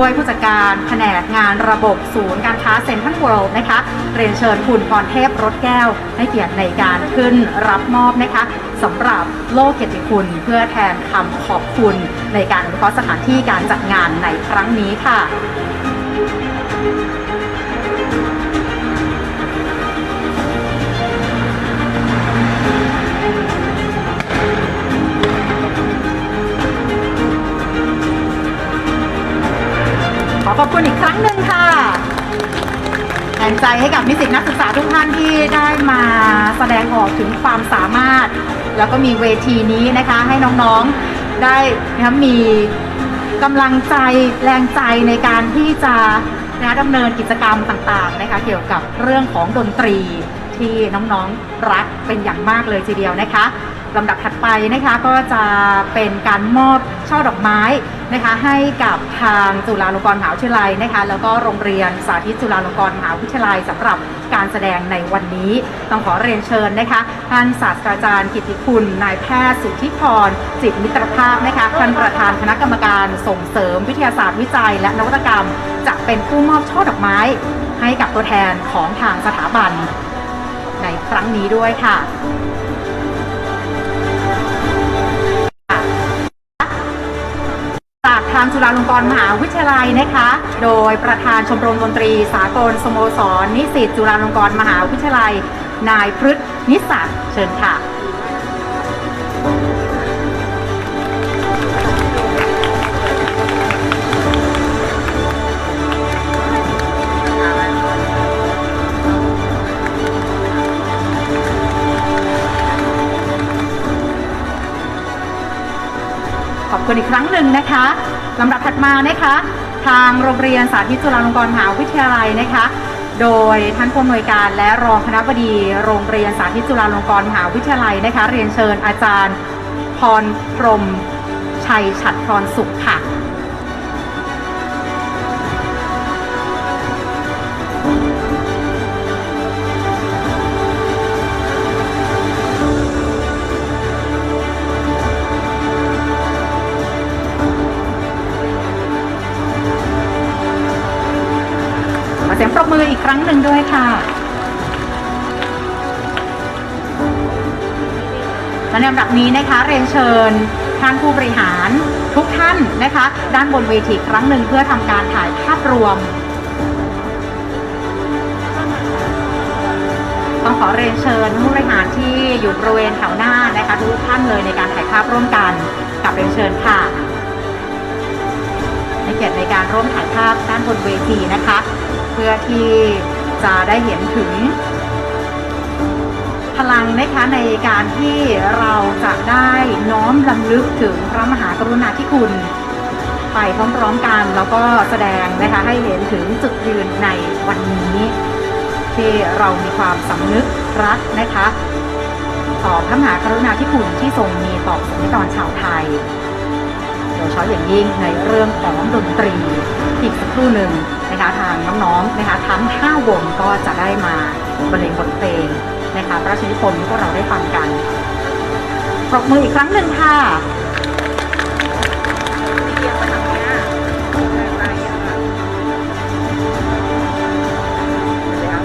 โดยผู้จัดการแผนกงานระบบศูนย์การค้าเซ็นทรัลเวิลด์นะคะ เรียนเชิญคุณพรเทพรถแก้วให้เกียรติในการขึ้นรับมอบนะคะสำหรับโลกเกียรติคุณเพื่อแทนคำขอบคุณในการอนุเคราะห์สถานที่การจัดงานในครั้งนี้ค่ะ ขอบคุณอีกครั้งหนึ่งค่ะแรงใจให้กับนิสิตนักศึกษาทุกท่านที่ได้มาแสดงออกถึงความสามารถ แล้วก็มีเวทีนี้นะคะให้น้องๆได้นะคะมีกำลังใจแรงใจในการที่จะนะดำเนินกิจกรรมต่างๆนะคะเกี่ยวกับเรื่องของดนตรีที่น้องๆรักเป็นอย่างมากเลยทีเดียวนะคะ ลำดับถัดไปนะคะก็จะเป็นการมอบช่อดอกไม้นะคะให้กับทางจุฬาลงกรณ์มหาวิทยาลัยนะคะแล้วก็โรงเรียนสาธิตจุฬาลงกรณ์มหาวิทยาลัยสำหรับการแสดงในวันนี้ต้องขอเรียนเชิญนะคะท่านศาสตราจารย์กิตติคุณนายแพทย์สุทธิพรจิตมิตรภาพนะคะท่านประธานคณะกรรมการส่งเสริมวิทยาศาสตร์วิจัย และนวัตกรรม จะเป็นผู้มอบช่อดอกไม้ ให้กับตัวแทนของทางสถาบันในครั้งนี้ด้วยค่ะากทางจุฬาลงกรณ์มหาวิทยาลัยนะคะ โดยประธานชมรมดนตรีสากลสโมสร นิสิตจุฬาลงกรณ์มหาวิทยาลัย นายพฤษนิสสักเชิญค่ะขอบคุณอีกครั้งหนึ่งนะคะ ลำดับถัดมานะคะ ทางโรงเรียนสาธิตจุฬาลงกรณ์มหาวิทยาลัยนะคะ โดยท่านผู้อำนวยการและรองคณะบดีโรงเรียนสาธิตจุฬาลงกรณ์มหาวิทยาลัยนะคะ เรียนเชิญอาจารย์พรพรมชัยฉัตรพรสุขค่ะ เสียงปรบมืออีกครั้งหนึ่งด้วยค่ะ และในลำดับนี้นะคะเรียนเชิญท่านผู้บริหารทุกท่านนะคะ ด้านบนเวทีครั้งหนึ่งเพื่อทำการถ่ายภาพรวม ต้องขอเรียนเชิญผู้บริหารที่อยู่บริเวณแถวหน้านะคะทุกท่านเลยในการถ่ายภาพร่วมกันกับเรียนเชิญค่ะให้เกียรติในการร่วมถ่ายภาพด้านบนเวทีนะคะ พื่อที่จะได้เห็นถึง พลังนะคะในการที่เราจะได้น้อมรำลึกถึงพระมหากรุณาธิคุณ ไปพร้อมๆกันแล้วก็แสดงนะคะให้เห็นถึงจุดยืนในวันนี้ ที่เรามีความสำนึกรักนะคะต่อพระมหากรุณาธิคุณที่ทรงมีต่อสนิกรชาวไทย โดยเฉพาะอย่างยิ่งในเรื่องของดนตรีอีกสักครู่หนึ่ง นะคะทางน้องๆนะคะทั้ง 5 วงก็จะได้มาบรรเลงบทเพลงนะคะพระราชนิพนธ์ที่พวกเราได้ฟังกันปรบมืออีกครั้งหนึ่งค่ะ